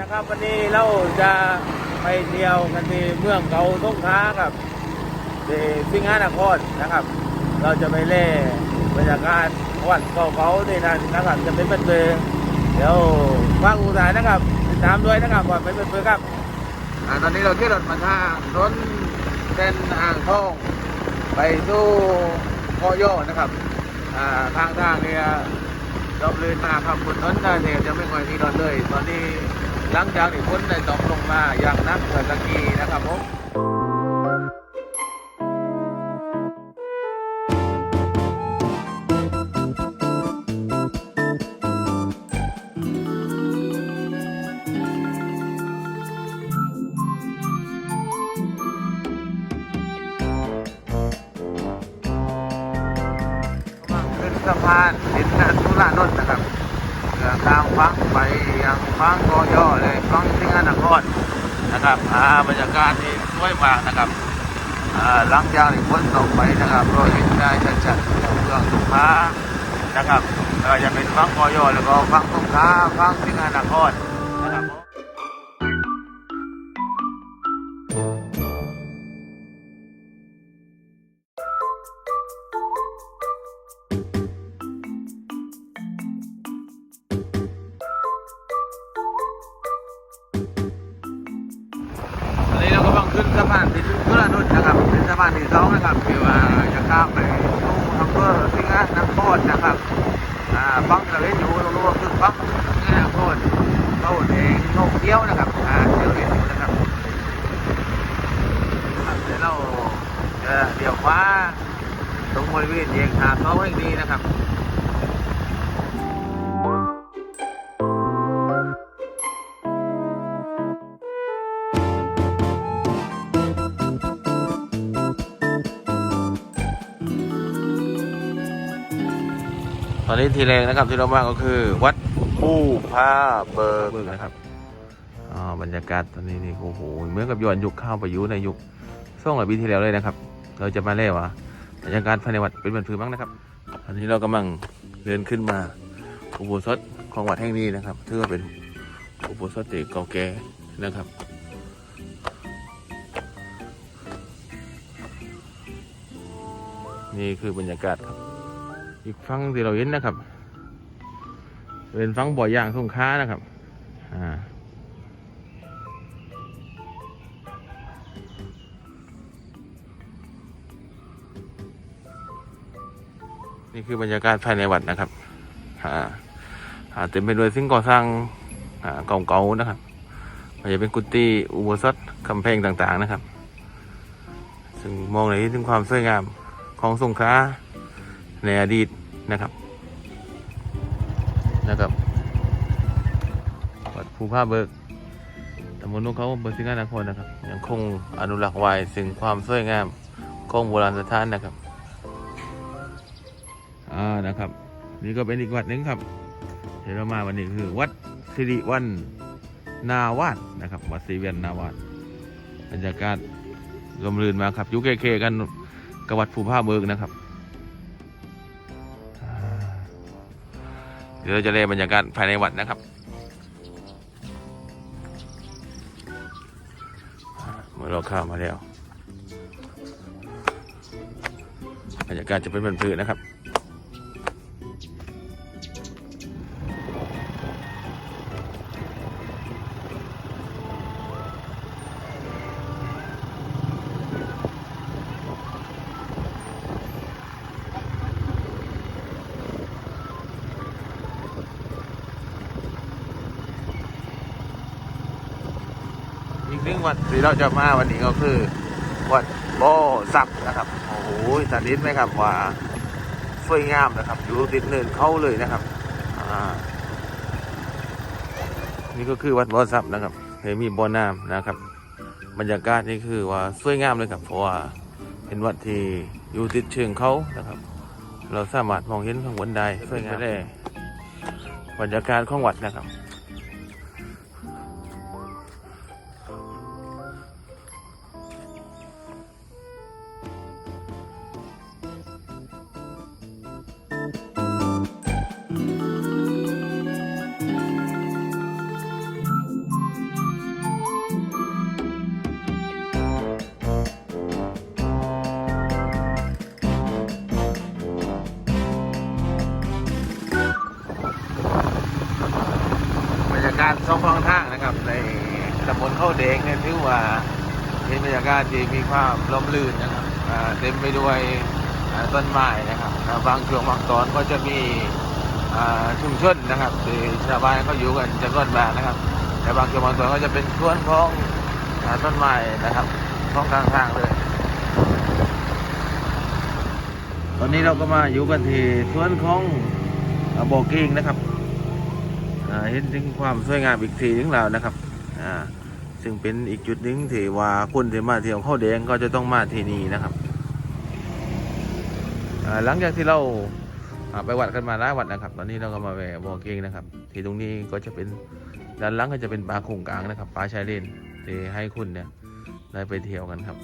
นะครับ วันนี้เราจะไปเที่ยวกันที่เมืองเก่าสงขลาครับที่สิงหานครนะครับ เราจะไปเล่บรรยากาศวัดเก่าๆที่นั่นนะครับจะเป็นเป็นเบือเดี๋ยวฟังอุตสาหนะครับติดตามด้วยนะครับว่าเป็นเป็นเบือครับอ่าตอนนี้เราขี่รถมาทารถเส้นอ่างทองไปสู่โคโยนะครับอ่าทางทางเนี่ยรอบลื่นมากครับบนนั้นได้เนี่ยจะไม่ค่อยมีรถเลย ตอนนี้ หลังจากที่ฝนได้ตกลงมาอย่างนักเกิดตะกี้นะครับผมขึ้นสะพานดินนันทุลานนท์นะครับ ทางฟังไปยังฟังกอย่อเลยฟังสิงหานครนะครับอ่าบรรยากาศนี่สวยมากนะครับอ่าหลังจากที่ฝนตกไปนะครับเราเห็นได้ชัดๆเมืองสุขานะครับจะเป็นฟังกอย่อแล้วก็ฟังสุขาฟังสิงหานคร สะพานที่พุรานุนนะครับ เป็นสะพานที่สองนะครับที่ว่าจะข้ามไปสู่อำเภอสิงห์นครนะครับอ่าฟังเราเห็นอยู่ตรงนู้นคือฟังสิงห์นครเขาเองโงเกี้ยวนะครับอ่าเดี๋ยวเห็นอยู่นะครับครับเดี๋ยวเราจะเดี๋ยวฟ้าตรงบริเวณแยกทางเขาให้ดีนะครับ ตอนนี้ทีแรกนะครับที่เรามาก็คือ วัดผู้พาเบิกนะครับอ๋อบรรยากาศตอนนี้นี่โอ้โหเหมือนกับย้อนยุคข้าวประยุในยุคช่งหลายปีที่แล้วเลยนะครับ เราจะมาเล่ว่าบรรยากาศภายในวัดเป็นแบบถือบ้างนะครับตอนนี้เรากำลังเดินขึ้นมาอุโบสถของวัดแห่งนี้นะครับถือว่าเป็นอุโบสถที่เก่าแก่นะครับนี่คือบรรยากาศครับ อีกฟังที่เราเห็นนะครับ เป็นฟังบ่อยอย่างสงค้านะครับ อ่านี่คือบรรยากาศภายในวัดนะครับอ่าอ่าเต็มไปด้วยสิ่งก่อสร้างอ่าเก่าๆนะครับอาจจะเป็นกุฏิอุโบสถกำแพงต่างๆนะครับ ซึ่งมองในที่ถึงความสวยงามของสงขลาในอดีต นะครับนะครับวัดภูผาเบิกตำบลนกเขาอำเบอร์สิงห์นครนะครับ ยังคงอนุรักษ์ไว้สิ่งความสวยงามของโบราณสถานนะครับอ่านะครับ นี่ก็เป็นอีกวัดหนึ่งครับเดี๋ยวเรามาวันนี้คือวัดสิริวันนาวาดนะครับ วัดสิริวันนาวาดบรรยากาศลมรื่นมาครับยุคเคกันกับวัดภูผาเบิกนะครับ เดี๋ยวเราจะเล่บรรยากาศภายในวัดนะครับเมื่อเราข้ามาแล้วบรรยากาศจะเป็นแบบนี้นะครับ นึ่งวัดที่เราจะมาวันนี้ก็คือ วัดโบอซับนะครับ โอ้โหสันนิษไหมครับว่าสวยงามนะครับอยู่ติดเนินเขาเลยนะครับนี่ก็คือวัดโบอซับนะครับเห็นมีบ่อน้ำนะครับ บรรยากาศนี่คือว่าสวยงามเลยครับเพราะว่าเป็นวัดที่อยู่ติดเชิงเขานะครับ เราสามารถมองเห็นข้างบนได้สวยงามเลยบรรยากาศของวัดนะครับ กาศสองฝั่งทางนะครับ ในตำบลเข้าแดงเนี่ยถือว่าเป็นบรรยากาศที่มีความร่มรื่นนะครับเต็มไปด้วยต้นไม้นะครับบางช่วงบางตอนก็จะมีชุมชนนะครับที่ชาวบ้านเขาอยู่กันจำนวนมากนะครับ แต่บางช่วงบางตอนก็จะเป็นสวนของต้นไม้นะครับท้องกลางทางเลยตอนนี้เราก็มาอยู่กันที่สวนของบอ่าโบกิ้งนะครับ เห็นถึงความสวยงามอีกทีหนึงแล้วนะครับอ่าซึ่งเป็นอีกจุดหนึ่งที่ว่าคนที่มาเที่ยวเข้าแดงก็จะต้องมาที่นี่นะครับอ่าหลังจากที่เราาไปวัดกันมาหลายวัดนะครับ ตอนนี้เราก็มาแวะโบกิ้งนะครับ ที่ตรงนี้ก็จะเป็นด้านหลังก็จะเป็นป่าโขงกลางนะครับป่าชายเลนที่ให้คุณเนี่ยได้ไปเที่ยวกันครับ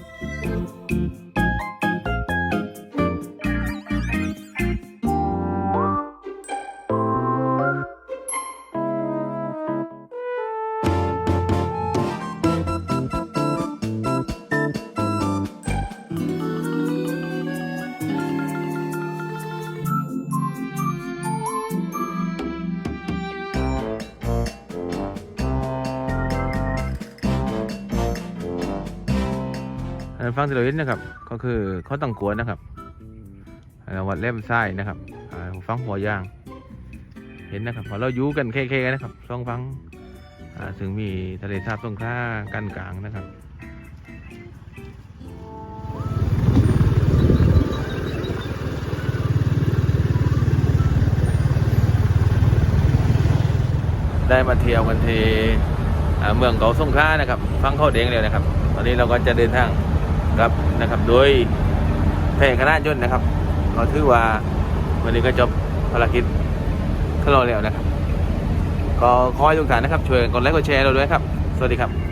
ฟังที่เราเห็นนะครับ ก็คือเขาต้งกวนะครับวัดเล่มไส้นะครับฟังหัวย่าง เห็นนะครับพอเราอยู่กันเคๆนะครับสองฟังอ่าซึ่งมีทะเลสาบตรงข้ากันกลางนะครับได้มาเที่ยวกันที่เมืองเกาสงขลานะครับ ฟังเข้าเด้งเลยนะครับ ตอนนี้เราก็จะเดินทาง ครับนะครับ โดยแพร่คณะยนต์นะครับเราถือว่าวันนี้ก็จบภารกิจขั้นเราแล้วนะครับ ก็ขอให้ทุกท่านนะครับ ช่วยกดไลค์กดแชร์เราด้วยครับ สวัสดีครับ